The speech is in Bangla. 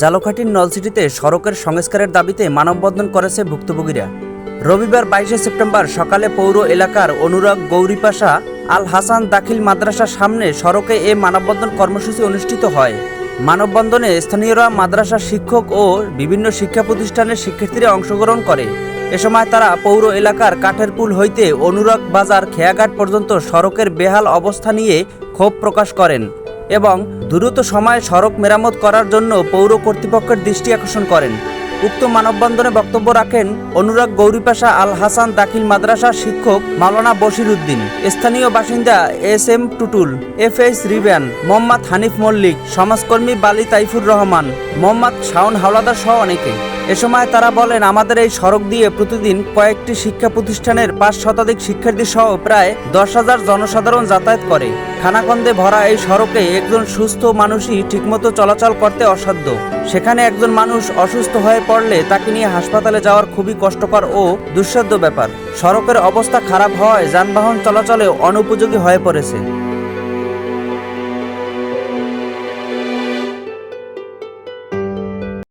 জালকাঠির নলসিটিতে সড়কের সংস্কারের দাবিতে মানববন্ধন করেছে ভুক্তভোগীরা। রবিবার বাইশে সেপ্টেম্বর সকালে পৌর এলাকার অনুরাগ গৌরীপাশা আল হাসান দাখিল মাদ্রাসার সামনে সড়কে এ মানববন্ধন কর্মসূচি অনুষ্ঠিত হয়। মানববন্ধনে স্থানীয়রা মাদ্রাসার শিক্ষক ও বিভিন্ন শিক্ষা প্রতিষ্ঠানের শিক্ষার্থীরা অংশগ্রহণ করে। এ সময় তারা পৌর এলাকার কাঠের পুল হইতে অনুরাগ বাজার খেয়াঘাট পর্যন্ত সড়কের বেহাল অবস্থা নিয়ে ক্ষোভ প্রকাশ করেন। এবং দ্রুত সময়ে সড়ক মেরামত করার জন্য পৌর কর্তৃপক্ষের দৃষ্টি আকর্ষণ করেন। উক্ত মানববন্ধনে বক্তব্য রাখেন অনুরাগ গৌরীপাশা আল হাসান দাখিল মাদ্রাসার শিক্ষক মাওলানা বশির উদ্দিন, স্থানীয় বাসিন্দা S M Tutul, F S Riben Mohammad Hanif Mallick, সমাজকর্মী বালি তাইফুর রহমান, মোহাম্মদ শাওন হাওলাদার সহ অনেকে। এ সময় তারা বলেন, আমাদের এই সড়ক দিয়ে প্রতিদিন কয়েকটি শিক্ষা প্রতিষ্ঠানের পাঁচ শতাধিক শিক্ষার্থী সহ প্রায় দশ হাজার জনসাধারণ যাতায়াত করে। খানাকন্দে ভরা এই সড়কে একজন সুস্থ মানুষই ঠিকমতো চলাচল করতে অসাধ্য। সেখানে একজন মানুষ অসুস্থ হয়ে পড়লে তাকে নিয়ে হাসপাতালে যাওয়ার খুবই কষ্টকর ও দুঃসাধ্য ব্যাপার। সড়কের অবস্থা খারাপ হওয়ায় যানবাহন চলাচলে অনুপযোগী হয়ে পড়েছে।